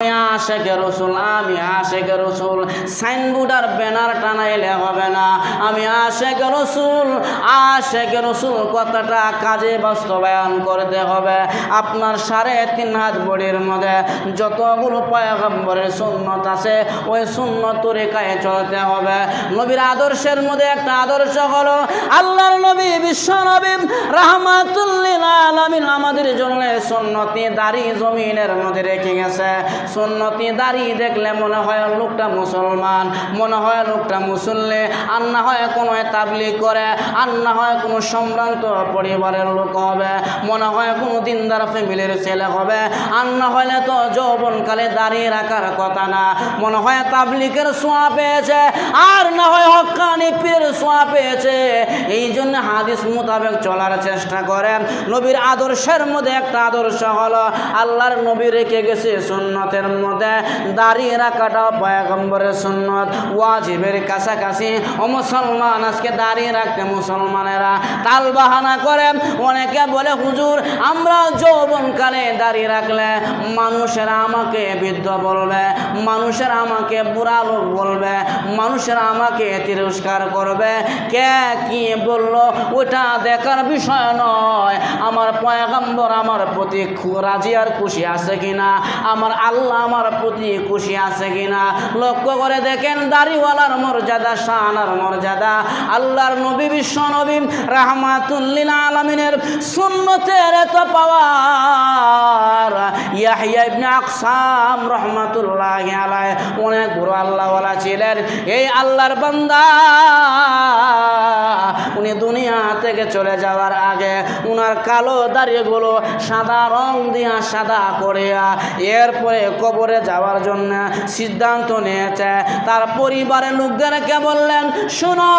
আশেকে রসুল, আমি আশেকে রসুল। সাইনবোর্ড আর ব্যানার টানাইলে হবে না। আমি আশেকে রসুল আশেকে রসুল কথাটা কাজে বাস্তবায়ন করতে হবে। আপনার সাড়ে তিন হাত বডির মধ্যে যতগুলো পয়গম্বরের সুন্নত আছে, ওই সুন্নত তরিকায় চলতে হবে। নবীর আদর্শের মধ্যে একটা আদর্শ হলো, আল্লাহর নবী, বিশ্ব নবী, রাহমাতুল্লিল আলামিন আমাদের জন্য সুন্নতি দাড়ি জমিনের মধ্যে রেখে গেছে। সুন্নতি দাঁড়িয়ে দেখলে মনে হয় লোকটা মুসলমান, মনে হয় লোকটা মুসল্লি, আর না হয় কোনো তাবলিগ করে, আর না হয় কোনো সম্ভ্রান্ত পরিবারের লোক হবে, মনে হয় কোনো দিনদার ফ্যামিলির ছেলে হবে, আর না হলে তো যৌবনকালে দাঁড়িয়ে রাখার কথা না, মনে হয় তাবলিকের সোয়া পেয়েছে, আর না হয় হকানি পীরের সোয়া পেয়েছে। এই জন্য হাদিস মোতাবেক চলার চেষ্টা করেন। নবীর আদর্শের মধ্যে একটা আদর্শ হলো, আল্লাহর নবী রেখে গেছে সুন্নতের মধ্যে দাঁড়িয়ে রাখাটা পয়গম্বরের সুন্নত, ওয়াজিবের কাছাকাছি। ও মুসলমান, আজকে দাঁড়িয়ে রাখতে মুসলমানেরা তাল বাহানা করে। অনেকে বলে, হুজুর, আমরা যৌবনকালে দাঁড়িয়ে রাখলে মানুষেরা আমাকে বৃদ্ধ বলবে, মানুষেরা আমাকে বুড়া লোক বলবে, মানুষেরা আমাকে তিরস্কার করবে। কে কি বলল? ওটা দেখার বিষয় নয়। আমার পয়গম্বর আমার প্রতি রাজি আর খুশি আছে কিনা? আমার আল্লাহ আমার প্রতি খুশি আছে কিনা? লক্ষ্য করে দেখেন দাড়িওয়ালার মর্যাদা, শাহানার মর্যাদা। আল্লাহর নবী, বিশ্ব নবী, রাহমাতুল্লিল আলমিনের সুন্নতের এত পাওয়ার। আকসাম রহমাতুল্লাহ আলাই অনেক বড় আল্লাহওয়ালা ছিলেন। এই আল্লাহর বান্দা উনি দুনিয়া থেকে চলে যাওয়ার আগে উনার কালো দাড়িগুলো সাদা রং দিয়া সাদা করিয়া এরপরে কবরে যাওয়ার জন্য সিদ্ধান্ত নিয়েছে। তার পরিবারের লোকদেরকে বললেন, শোনো,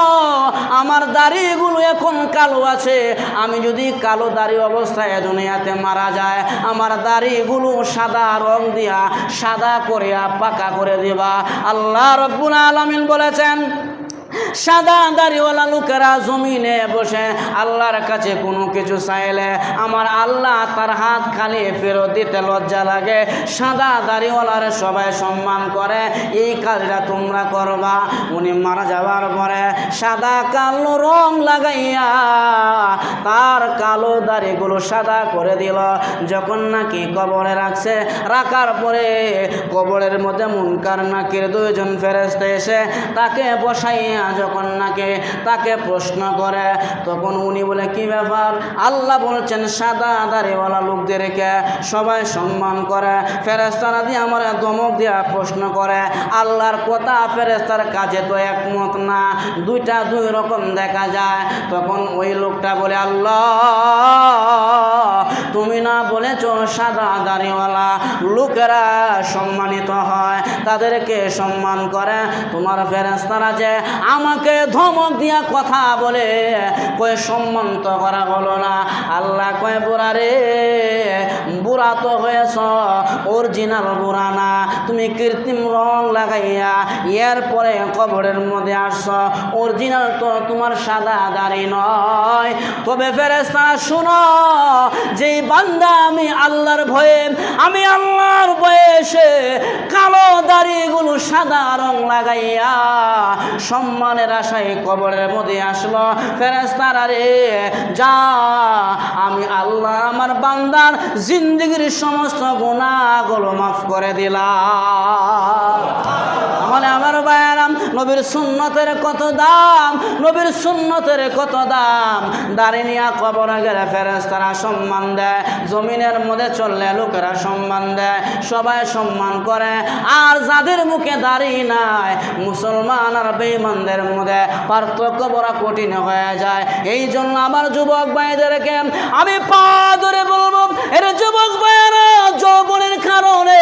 আমার দাড়িগুলো এখন কালো আছে। আমি যদি কালো দাড়ি অবস্থায় দুনিয়াতে মারা যায়, আমার দাড়িগুলো সাদা রং দিয়া সাদা করিয়া পাকা করে দিবা। আল্লাহ রব্বুল আলমিন বলেছেন সাদা দাড়িওয়ালা লোকেরা জমিনে বসে আল্লাহর কাছে কোনো কিছু চাইলে আমার আল্লাহ তার হাত খালি ফেরত দিতে লজ্জা লাগে। সাদা দাড়িওয়ালার সবাই সম্মান করে, এই কাজটা তোমরা করবা। উনি মারা যাওয়ার পরে সাদা কালো রং লাগাইয়া তার কালো দাড়িগুলো সাদা করে দিল। যখন নাকি কবরে রাখছে, রাখার পরে কবরের মধ্যে মুনকার নাকির দুইজন ফেরেস্তে এসে তাকে বসাইয়া যখন তাকে প্রশ্ন করে, তখন উনি বলে, কি ব্যাপার? আল্লাহ বলছেন, সাদা দাড়িওয়ালা লোকদেরকে সবাই সম্মান করে ফেরেস্তারা দিয়ে আমার দমক দিয়া প্রশ্ন করে, আল্লাহর কথা ফেরেস্তার কাজে তো একমত না, দুইটা দুই রকম দেখা যায়। তখন ওই লোকটা বলে, আল্লাহ, তুমি না বলেছ সাদা দাড়িওয়ালা লোকেরা সম্মানিত হয়, তাদেরকে সম্মান করে? তোমার ফেরেস্তারা যে আমাকে ধমক দিয়া কথা বলে কয়ে সম্মান তো করা হলো না। আল্লাহ কয়ে, বুড়া রে, বুড়া তো হয়েছ অরিজিনাল বুড়া না। তুমি কৃত্রিম রং লাগাইয়া এরপরে কবরের মধ্যে আসছ। অরিজিনাল তো তোমার সাদা দাড়ি নয়। তবে ফেরেস্তা শুনো যে বান্দা আমি আল্লাহর ভয়ে, আমি আল্লাহর বয়সে কালো দাড়িগুলো সাদা রং লাগাইয়া সম্মানের আশায় কবরের মধ্যে আসলো। ফেরেস্তারা যা আমি আল্লাহ আমার বান্দার জিন্দগির সমস্ত গুণাগুলো মাফ করে দিলাম। নবীর সুন্নতের কত দাম? নবীর সুন্নতের কত দাম? দাঁড়িয়ে নিয়ে কবর গেলে ফেরেস্তারা সম্মান দেয়, জমিনের মধ্যে চললে লোকেরা সম্মান দেয়, সবাই সম্মান করে। আর যাদের মুখে দাঁড়িয়ে নাই, মুসলমান আর বেঈমানদের মধ্যে পার্থক্য বড় কঠিন হয়ে যায়। এই জন্য আমার যুবক ভাইদেরকে আমি পা ধরে বলব, এর যুবক ভাইয়েরা, যৌবনের কারণে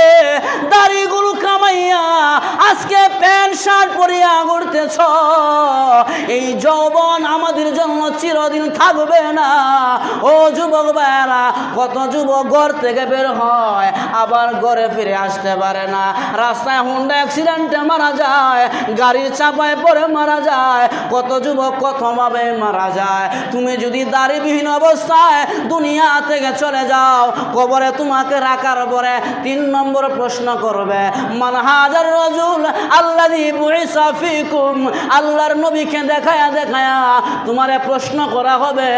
প্যান্ট শার্ট পরিয়া ঘুরতেছ, এই যৌবন আমাদের জন্য চিরদিন থাকবে না। ও যুবক ভাইয়ারা, কত যুবক ঘর থেকে বের হয়, আবার ঘরে ফিরে আসতে পারে না। রাস্তায় হুন্ডা অ্যাক্সিডেন্টে মারা যায় গাড়ির চাপায় পরে মারা যায়, কত যুবক কতভাবে মারা যায়। তুমি যদি দাড়িবিহীন অবস্থায় দুনিয়া থেকে চলে যাও, কবরে তোমাকে রাখার পরে তিন নম্বর প্রশ্ন করবে, মান হাজার রজুল আল্লাহ আল্লাহর নবীকে দেখায়া দেখায়া তোমারে প্রশ্ন করা হবে।